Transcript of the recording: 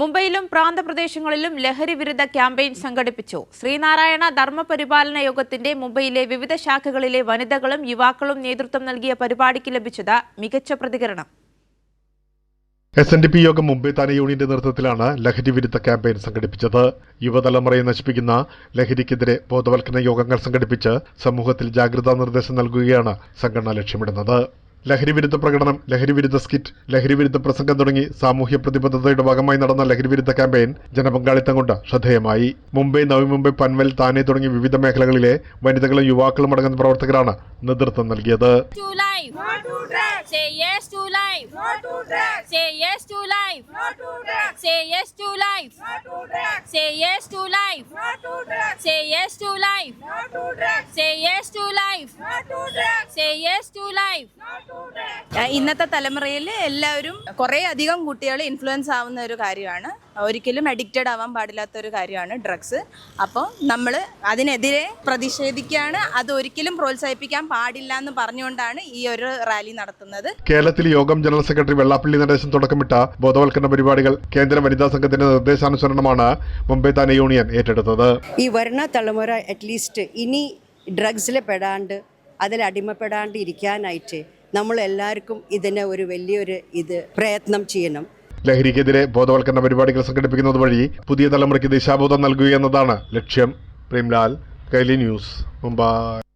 മുംബൈയിലും പ്രാന്തപ്രദേശങ്ങളിലും ലഹരി വിരുദ്ധ ക്യാമ്പയിൻ സംഘടിപ്പിച്ചു. ശ്രീനാരായണ ധർമ്മപരിപാലന യോഗത്തിന്റെ മുംബൈയിലെ വിവിധ ശാഖകളിലെ വനിതകളും യുവാക്കളും നേതൃത്വം നൽകിയ പരിപാടിക്ക് ലഭിച്ചത് മികച്ച പ്രതികരണം. എസ് എൻ ഡി പി യോഗം മുംബൈ താന യൂണിയന്റെ നേതൃത്വത്തിലാണ് ലഹരി വിരുദ്ധ ക്യാമ്പയിൻ സംഘടിപ്പിച്ചത്. യുവതലമുറയെ നശിപ്പിക്കുന്ന ലഹരിക്കെതിരെ ബോധവൽക്കരണ യോഗങ്ങൾ സംഘടിപ്പിച്ച് സമൂഹത്തിൽ ജാഗ്രതാ നിർദ്ദേശം നൽകുകയാണ് സംഘടന ലക്ഷ്യമിടുന്നത്. ലഹരി വിരുദ്ധ പ്രകടനം ലഹരിവിരുദ്ധ സ്കിറ്റ് ലഹരിവിരുദ്ധ പ്രസംഗം തുടങ്ങി സാമൂഹ്യ പ്രതിബദ്ധതയുടെ ഭാഗമായി നടന്ന ലഹരിവിരുദ്ധ ക്യാമ്പയിൻ ജനപങ്കാളിത്തം കൊണ്ട് ശ്രദ്ധേയമായി. മുംബൈ നവി മുംബൈ പൻവൽ താനെ തുടങ്ങി വിവിധ മേഖലകളിലെ വനിതകളും യുവാക്കളും അടങ്ങുന്ന പ്രവർത്തകരാണ് നേതൃത്വം നൽകിയത്. Say yes to life. Say yes to life. Say yes to life. Say yes to life. ഇന്നത്തെ തലമുറയിൽ എല്ലാവരും കുറേ അധികം കുട്ടികൾ ഇൻഫ്ലുവൻസ് ആവുന്ന ഒരു കാര്യമാണ് ഒരിക്കലും അഡിക്റ്റഡ് ആവാൻ പാടില്ലാത്ത ഒരു കാര്യമാണ് ഡ്രഗ്സ് അപ്പോൾ നമ്മൾ അതിനെതിരെ പ്രതിഷേധിക്കുകയാണ് അത് ഒരിക്കലും പ്രോത്സാഹിപ്പിക്കാൻ പാടില്ല എന്ന് പറഞ്ഞുകൊണ്ടാണ് ഈ ഒരു റാലി നടത്തുന്നത്. കേരളത്തിൽ യോഗം ജനറൽ സെക്രട്ടറി വെള്ളാപ്പള്ളി നടേശൻ തുടക്കമിട്ട ബോധവൽക്കരണ പരിപാടികൾ കേന്ദ്ര വനിതാ സംഘത്തിന്റെ നിർദ്ദേശാനുസരണമാണ് മുംബൈ താന യൂണിയൻ ഏറ്റെടുത്തത്. ഈ വരുന്ന തലമുറ അറ്റ്ലീസ്റ്റ് ഇനി ഡ്രഗ്സിൽ പെടാണ്ട് അതിൽ അടിമപ്പെടാണ്ട് ഇരിക്കാനായിട്ട് നമ്മൾ എല്ലാവർക്കും ഇതിന് ഒരു വലിയൊരു ഇത് പ്രയത്നം ചെയ്യണം. ലഹരിക്കെതിരെ ബോധവൽക്കരണ പരിപാടികൾ സംഘടിപ്പിക്കുന്നത് വഴി പുതിയ തലമുറയ്ക്ക് ദിശാബോധം നൽകുക എന്നതാണ് ലക്ഷ്യം. പ്രേംലാൽ കൈലി ന്യൂസ് മുംബൈ.